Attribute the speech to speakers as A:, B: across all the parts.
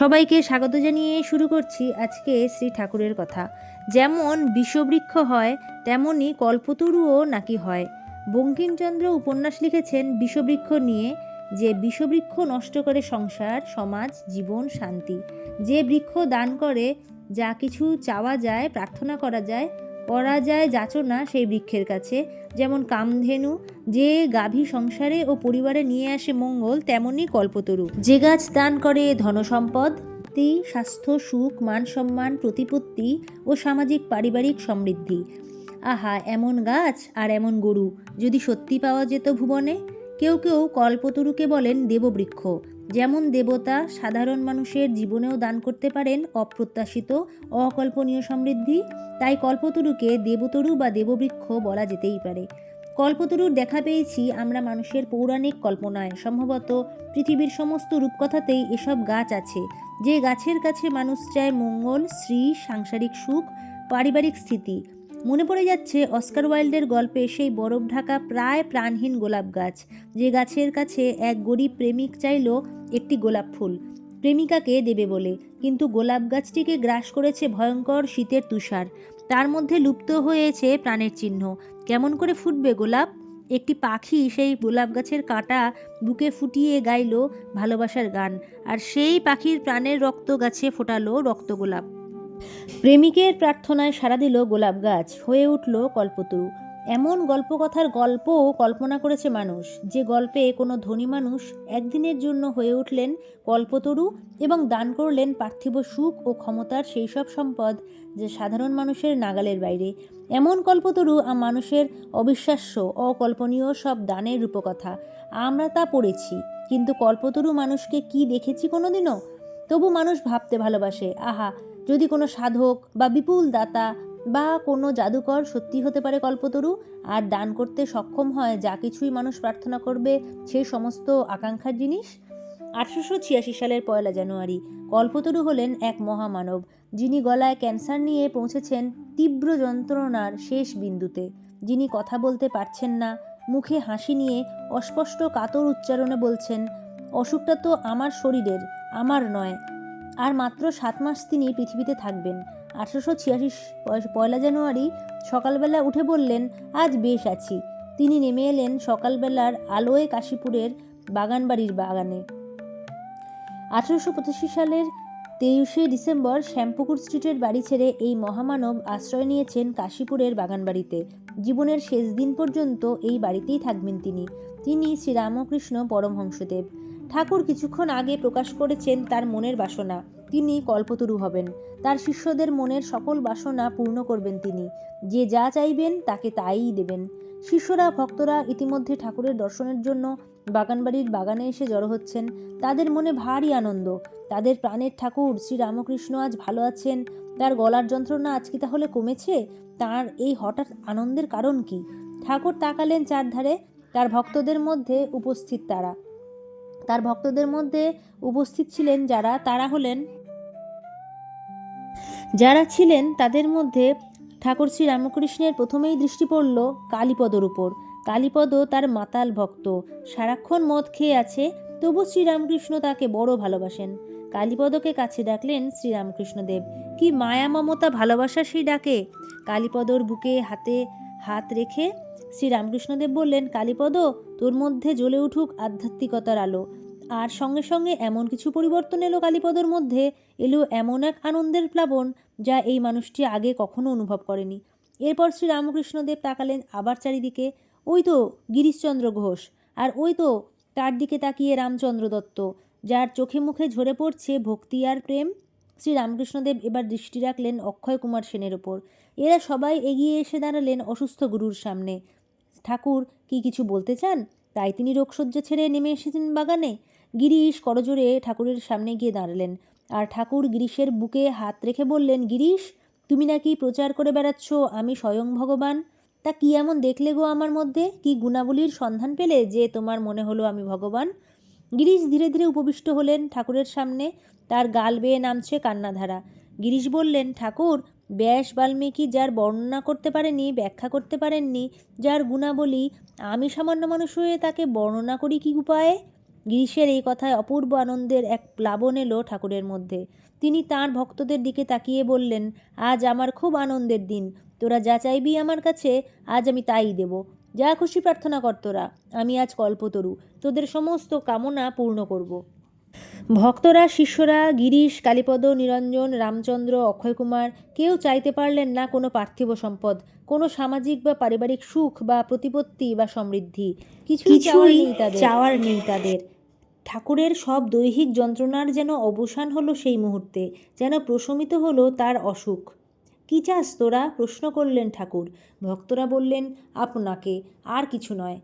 A: সবাইকে স্বাগত জানিয়ে শুরু করছি আজকে শ্রী ঠাকুরের কথা। যেমন বিষবৃক্ষ হয়, তেমনি কল্পতরুও নাকি হয়। বঙ্কিমচন্দ্র উপন্যাস লিখেছেন বিষবৃক্ষ নিয়ে, যে বিষবৃক্ষ নষ্ট করে সংসার, সমাজ, জীবন, শান্তি। যে বৃক্ষ দান করে, যা কিছু চাওয়া যায়, প্রার্থনা করা যায় করা যায় যাচনা সেই বৃক্ষের কাছে। যেমন কামধেনু, যে গাভী সংসারে ও পরিবারে নিয়ে আসে মঙ্গল, তেমনি কল্পতরু। যে গাছ দান করে ধনসম্পদ, তি, স্বাস্থ্য, সুখ, মান সম্মান, প্রতিপত্তি ও সামাজিক পারিবারিক সমৃদ্ধি। আহা, এমন গাছ আর এমন গরু, যদি সত্যি পাওয়া যেত ভুবনে? কেউ কেউ কল্পতরুকে বলেন দেববৃক্ষ। যেমন দেবতা সাধারণ মানুষের জীবনেও দান করতে পারেন অপ্রত্যাশিত, অকল্পনীয় সমৃদ্ধি। তাই কল্পতরুকে দেবতরু বা দেববৃক্ষ বলা যেতেই পারে। কল্পতরুর দেখা পেয়েছি আমরা মানুষের পৌরাণিক কল্পনায়। সম্ভবত পৃথিবীর সমস্ত রূপকথাতেই এসব গাছ আছে, যে গাছের কাছে মানুষ চায় মঙ্গল, শ্রী, সাংসারিক সুখ, পারিবারিক স্থিতি। মনে পড়ে যাচ্ছে অস্কার ওয়াইল্ডের গল্পে সেই বরফ ঢাকা প্রায় প্রাণহীন গোলাপ গাছ। যে গাছের কাছে এক গরিব প্রেমিক চাইল একটি গোলাপ ফুল। প্রেমিকাকে দেবে বলে। কিন্তু গোলাপ গাছটিকে গ্রাস করেছে ভয়ঙ্কর শীতের তুষার। তার মধ্যে লুপ্ত হয়েছে প্রাণের চিহ্ন। কেমন করে ফুটবে গোলাপ? একটি পাখি সেই গোলাপ গাছের কাঁটা বুকে ফুটিয়ে গাইল ভালোবাসার গান। আর সেই পাখির প্রাণের রক্ত গাছে ফোটালো রক্ত গোলাপ। প্রেমিকের প্রার্থনায় সাড়া দিল গোলাপ গাছ। হয়ে উঠল কল্পতরু। এমন গল্পকথার গল্পও কল্পনা করেছে মানুষ, যে গল্পে কোনো ধনী মানুষ একদিনের জন্য হয়ে উঠলেন কল্পতরু এবং দান করলেন পার্থিব সুখ ও ক্ষমতার সেই সব সম্পদ যে সাধারণ মানুষের নাগালের বাইরে। এমন কল্পতরু মানুষের অবিশ্বাস্য, অকল্পনীয় সব দানের রূপকথা। আমরা তা পড়েছি, কিন্তু কল্পতরু মানুষকে কি দেখেছি কোনোদিনও? তবু মানুষ ভাবতে ভালোবাসে, আহা যদি কোনো সাধক বা বিপুল দাতা বা কোনো জাদুকর সত্যি হতে পারে কল্পতরু, আর দান করতে সক্ষম হয় যা কিছুই মানুষ প্রার্থনা করবে সেই সমস্ত আকাঙ্ক্ষার জিনিস? আঠারোশো ছিয়াশি সালের পয়লা জানুয়ারি, কল্পতরু হলেন এক মহামানব, যিনি গলায় ক্যান্সার নিয়ে পৌঁছেছেন তীব্র যন্ত্রণার শেষ বিন্দুতে। যিনি কথা বলতে পারছেন না, মুখে হাসি নিয়ে অস্পষ্ট কাতর উচ্চারণে বলছেন অসুখটা তো আমার শরীরের, আমার নয়। আর মাত্র সাত মাস তিনি পৃথিবীতে থাকবেন। আঠারোশো ছিয়াশি পয়লা জানুয়ারি সকালবেলা উঠে বললেন, আজ বেশ আছি। তিনি নেমে এলেন সকালবেলার আলোয় কাশীপুরের বাগানবাড়ির বাগানে। আঠারোশো পঁচাশি সালের তেইশে ডিসেম্বর শ্যামপুকুর স্ট্রিটের বাড়ি ছেড়ে এই মহামানব আশ্রয় নিয়েছেন কাশীপুরের বাগানবাড়িতে। জীবনের শেষ দিন পর্যন্ত এই বাড়িতেই থাকবেন তিনি। তিনি শ্রীরামকৃষ্ণ পরমহংসদেব। ঠাকুর কিছুক্ষণ আগে প্রকাশ করেছেন তার মনের বাসনা। তিনি কল্পতরু হবেন। তার শিষ্যদের মনের সকল বাসনা পূর্ণ করবেন তিনি। যে যা চাইবেন তাকে তাই দেবেন। শিষ্যরা, ভক্তরা ইতিমধ্যে ঠাকুরের দর্শনের জন্য বাগানবাড়ির বাগানে এসে জড়ো হচ্ছেন। তাদের মনে ভারী আনন্দ। তাদের প্রাণের ঠাকুর শ্রী রামকৃষ্ণ আজ ভালো আছেন। তার গলার যন্ত্রণা আজ কি তাহলে কমেছে? তার এই হঠাৎ আনন্দের কারণ কি? ঠাকুর তাকালেন চারধারে। তার ভক্তদের মধ্যে উপস্থিত তারা। তার ভক্তদের মধ্যে উপস্থিত ছিলেন যারা, তারা হলেন যারা ছিলেন তাদের মধ্যে ঠাকুর শ্রী রামকৃষ্ণের প্রথমেই দৃষ্টি পড়ল কালীপদর উপর। কালীপদ তার মাতাল ভক্ত। সারাক্ষণ মদ খেয়ে আছে, তবু শ্রীরামকৃষ্ণ তাকে বড় ভালোবাসেন। কালীপদকে কাছে ডাকলেন শ্রীরামকৃষ্ণদেব কি মায়া মমতা ভালোবাসা সেই ডাকে? কালীপদর বুকে হাতে হাত রেখে শ্রীরামকৃষ্ণদেব বললেন, কালীপদ, তোর মধ্যে জ্বলে উঠুক আধ্যাত্মিকতার আলো। আর সঙ্গে সঙ্গে এমন কিছু পরিবর্তন এলো কালীপদর মধ্যে, এলো এমন এক আনন্দের প্লাবন যা এই মানুষটি আগে কখনো অনুভব করেনি। এরপর শ্রী রামকৃষ্ণদেব তাকালেন আবার চারিদিকে। ওই তো গিরিশচন্দ্র ঘোষ, আর ওই তো তার দিকে তাকিয়ে রামচন্দ্র দত্ত, যার চোখে মুখে ঝরে পড়ছে ভক্তি আর প্রেম। শ্রী রামকৃষ্ণদেব এবার দৃষ্টি রাখলেন অক্ষয় কুমার সেনের ওপর। এরা সবাই এগিয়ে এসে দাঁড়ালেন অসুস্থ গুরুর সামনে। ঠাকুর, কি কিছু বলতে চান? তাই তিনি রোগসজ্জা ছেড়ে নেমে এসেছেন বাগানে। গিরিশ করজোরে ঠাকুরের সামনে গিয়ে দাঁড়ালেন। আর ঠাকুর গিরিশের বুকে হাত রেখে বললেন, গিরিশ, তুমি নাকি প্রচার করে বেড়াচ্ছ? আমি স্বয়ং ভগবান। তা কি এমন দেখলে গো আমার মধ্যে? কি গুণাবলীর সন্ধান পেলে যে তোমার মনে হলো আমি ভগবান? গিরিশ ধীরে ধীরে উপবিষ্ট হলেন ঠাকুরের সামনে। তার গাল বেয়ে নামছে কান্নাধারা। গিরিশ বললেন, ঠাকুর, ব্যাস বাল্মীকি যার বর্ণনা করতে পারেনি ব্যাখ্যা করতে পারেননি, যার গুণাবলী, আমি সামান্য মানুষ হয়ে তাকে বর্ণনা করি কি উপায়ে? গিরিশের এই কথায় অপূর্ব আনন্দের এক প্লাবন এলো ঠাকুরের মধ্যে। তিনি তার ভক্তদের দিকে তাকিয়ে বললেন, আজ আমার খুব আনন্দের দিন। তোরা যা চাইবি আমার কাছে, আজ আমি তাই দেব। যা খুশি প্রার্থনা কর তোরা। আমি আজ কল্পতরু। তোদের সমস্ত কামনা পূর্ণ করব। ভক্তরা শিষ্যরা গিরিশ কালীপদ নিরঞ্জন রামচন্দ্র অক্ষয়কুমার কেউ চাইতে পারলেন না কোনো পার্থিব সম্পদ কোনো সামাজিক বা পারিবারিক সুখ বা প্রতিপত্তি বা সমৃদ্ধি। কিছুই চাওয়ার নেই তাদের। চাওয়ার নেই তাদের। ঠাকুরের সব দৈহিক যন্ত্রণার যেন অবসান হলো সেই মুহূর্তে যেন প্রশমিত হলো তার অসুখ। কি চাস তোরা? প্রশ্ন করলেন ঠাকুর। ভক্তরা বললেন আপনাকে আর কিছু নয়।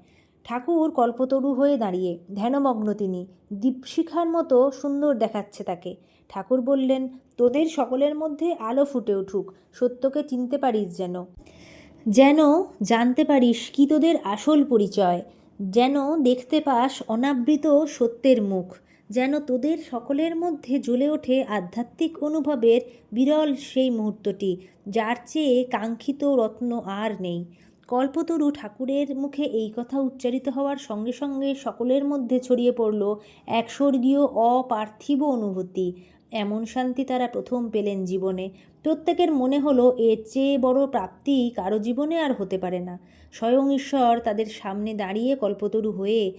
A: ঠাকুর কল্পতরু হয়ে দাঁড়িয়ে ধ্যানমগ্ন তিনি। দীপশিখার মতো সুন্দর দেখাচ্ছে তাকে। ঠাকুর বললেন, তোদের সকলের মধ্যে আলো ফুটে উঠুক, সত্যকে চিনতে পারিস যেন। যেন জানতে পারিস কি তোদের আসল পরিচয়। যেন দেখতে পাস অনাবৃত সত্যের মুখ। যেন তোদের সকলের মধ্যে জ্বলে ওঠে আধ্যাত্মিক অনুভবের বিরল সেই মুহূর্তটি, যার চেয়ে কাঙ্ক্ষিত রত্ন আর নেই। কল্পতরু ঠাকুরের মুখে এই কথা উচ্চারিত হওয়ার সঙ্গে সঙ্গে সকলের মধ্যে ছড়িয়ে পড়ল এক স্বর্গীয় অপার্থিব অনুভূতি। এমন শান্তি তারা প্রথম পেলেন জীবনে। প্রত্যেকের মনে হলো, এর চেয়ে বড় প্রাপ্তি কারও জীবনে আর হতে পারে না। স্বয়ং ঈশ্বর তাদের সামনে দাঁড়িয়ে কল্পতরু হয়ে,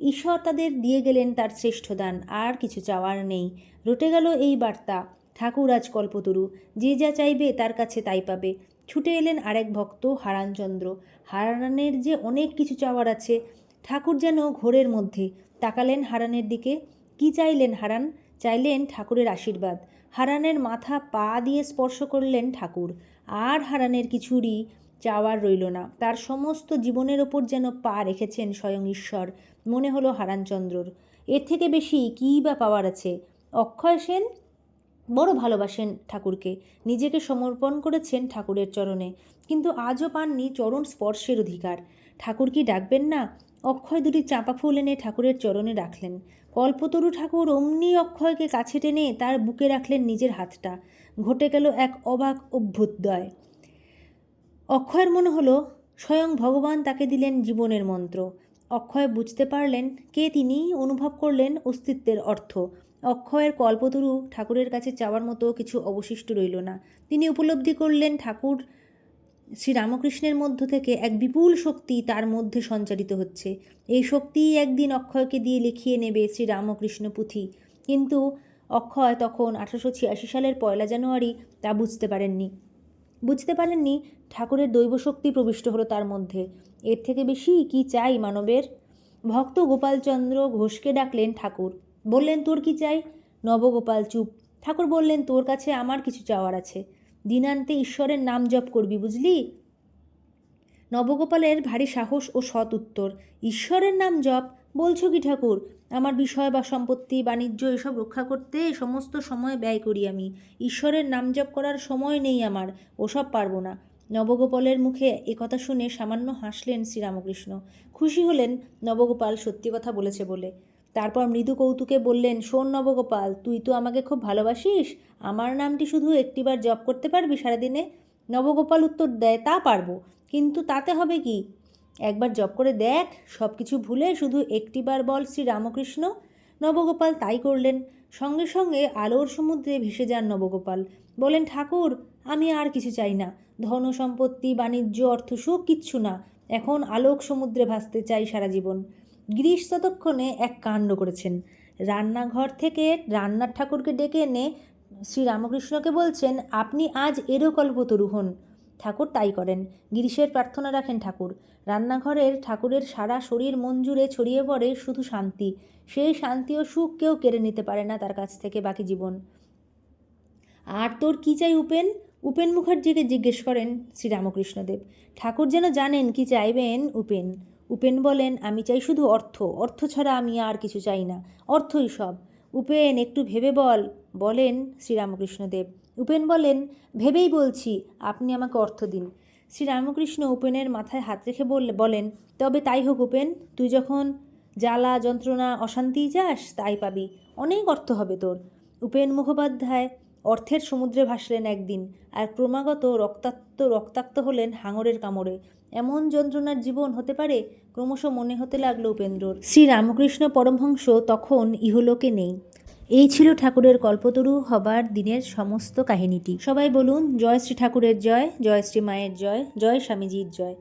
A: ঈশ্বর তাদের দিয়ে গেলেন তার শ্রেষ্ঠ দান, আর কিছু চাওয়ার নেই। রটে গেল এই বার্তা। ঠাকুর আজ কল্পতরু, যে যা চাইবে তার কাছে তাই পাবে। ছুটে এলেন আরেক ভক্ত, হারানচন্দ্র। হারানের যে অনেক কিছু চাওয়ার আছে, ঠাকুর যেন ঘোরের মধ্যে। তাকালেন হারানের দিকে। কি চাইলেন হারান? চাইলেন ঠাকুরের আশীর্বাদ। হারানের মাথা পা দিয়ে স্পর্শ করলেন ঠাকুর। আর হারানের কিছুরই চাওয়ার রইল না। তার সমস্ত জীবনের ওপর যেন পা রেখেছেন স্বয়ং ঈশ্বর, মনে হলো হারানচন্দ্রর। এর থেকে বেশি কী বা পাওয়ার আছে? অক্ষয় সেন বড় ভালোবাসেন ঠাকুরকে। নিজেকে সমর্পণ করেছেন ঠাকুরের চরণে, কিন্তু আজও পাননি চরণ স্পর্শের অধিকার। ঠাকুর কি ডাকবেন না? অক্ষয় দুটি চাঁপা ফুল এনে ঠাকুরের চরণে রাখলেন। কল্পতরু ঠাকুর অমনি অক্ষয়কে কাছে টেনে তার বুকে রাখলেন নিজের হাতটা। ঘটে গেল এক অবাক অভ্যুদয়। অক্ষয়ের মনে হলো, স্বয়ং ভগবান তাকে দিলেন জীবনের মন্ত্র। অক্ষয় বুঝতে পারলেন কে তিনি, অনুভব করলেন অস্তিত্বের অর্থ। অক্ষয়ের কল্পতরু ঠাকুরের কাছে চাওয়ার মতো কিছু অবশিষ্ট রইল না। তিনি উপলব্ধি করলেন, ঠাকুর শ্রীরামকৃষ্ণের মধ্য থেকে এক বিপুল শক্তি তার মধ্যে সঞ্চারিত হচ্ছে। এই শক্তিই একদিন অক্ষয়কে দিয়ে লিখিয়ে নেবে শ্রীরামকৃষ্ণ পুঁথি। কিন্তু অক্ষয় তখন আঠারোশো ছিয়াশি সালের পয়লা জানুয়ারি তা বুঝতে পারেননি। বুঝতে পারেননি ঠাকুরের দৈব শক্তি প্রবিষ্ট হলো তার মধ্যে। এর থেকে বেশি কি চাই মানবের? ভক্ত গোপালচন্দ্র ঘোষকে ডাকলেন ঠাকুর। বললেন, তোর কি চাই? নবগোপাল চুপ। ঠাকুর বললেন, তোর কাছে আমার কিছু চাওয়ার আছে। দিনান্তে ঈশ্বরের নাম জপ করবি, বুঝলি? নবগোপালের ভারী সাহস ও সৎ উত্তর, ঈশ্বরের নাম জপ? বলছো কি ঠাকুর? আমার বিষয় বা সম্পত্তি, বাণিজ্য, এসব রক্ষা করতে সমস্ত সময় ব্যয় করি আমি। ঈশ্বরের নাম জপ করার সময় নেই আমার, ওসব পারব না। নবগোপালের মুখে একথা শুনে সামান্য হাসলেন শ্রীরামকৃষ্ণ। খুশি হলেন নবগোপাল সত্যি কথা বলেছে বলে। তারপর মৃদু কৌতুকে বললেন, শোন নবগোপাল, তুই তো আমাকে খুব ভালোবাসিস। আমার নামটি শুধু একটিবার জপ করতে পারবি সারাদিনে? নবগোপাল উত্তর দেয়, তা পারব। কিন্তু তাতে হবে কি? একবার জপ করে দেখ সব কিছু ভুলে শুধু একটিবার বল শ্রী রামকৃষ্ণ নবগোপাল তাই করলেন। সঙ্গে সঙ্গে আলোর সমুদ্রে ভেসে যান নবগোপাল। বলেন, ঠাকুর, আমি আর কিছু চাই না। ধন সম্পত্তি, বাণিজ্য, অর্থ, সুখ কিচ্ছু না। এখন আলোক সমুদ্রে ভাসতে চাই সারা জীবন। গিরিশ ততক্ষণে এক কাণ্ড করেছেন। রান্নাঘর থেকে রান্নার ঠাকুরকে ডেকে এনে শ্রীরামকৃষ্ণকে বলছেন, আপনি আজ এরও কল্পতরু হন। ঠাকুর তাই করেন। গিরিশের প্রার্থনা রাখেন ঠাকুর। রান্নাঘরের ঠাকুরের সারা শরীর মন জুড়ে ছড়িয়ে পড়ে শুধু শান্তি। সেই শান্তি ও সুখ কেউ কেড়ে নিতে পারে না তার কাছ থেকে বাকি জীবন। আর তোর কী চাই উপেন? উপেন মুখার্জিকে জিজ্ঞেস করেন শ্রীরামকৃষ্ণদেব। ঠাকুর যেন জানেন কি চাইবেন উপেন। উপেন বলেন, আমি চাই শুধু অর্থ অর্থ ছাড়া আমি আর কিছু চাই না, অর্থই সব। উপেন একটু ভেবে বল, বলেন শ্রীরামকৃষ্ণদেব। উপেন বলেন, ভেবেই বলছি, আপনি আমাকে অর্থ দিন। শ্রীরামকৃষ্ণ উপেনের মাথায় হাত রেখে বললে বলেন, তবে তাই হোক উপেন, তুই যখন জ্বালা, যন্ত্রণা, অশান্তি যাস তাই পাবি। অনেক অর্থ হবে তোর। উপেন মুখোপাধ্যায় অর্থের সমুদ্রে ভাসলেন একদিন আর ক্রমাগত রক্তাক্ত রক্তাক্ত হলেন হাঙরের কামড়ে। এমন যন্ত্রণার জীবন হতে পারে? ক্রমশ মনে হতে লাগল উপেন্দ্রর। শ্রী রামকৃষ্ণ পরমহংস তখন ইহলোকে নেই। এই ছিল ঠাকুরের কল্পতরু হবার দিনের সমস্ত কাহিনীটি। সবাই বলুন, জয় শ্রী ঠাকুরের জয় জয় শ্রী মায়ের জয় জয় স্বামীজির জয়।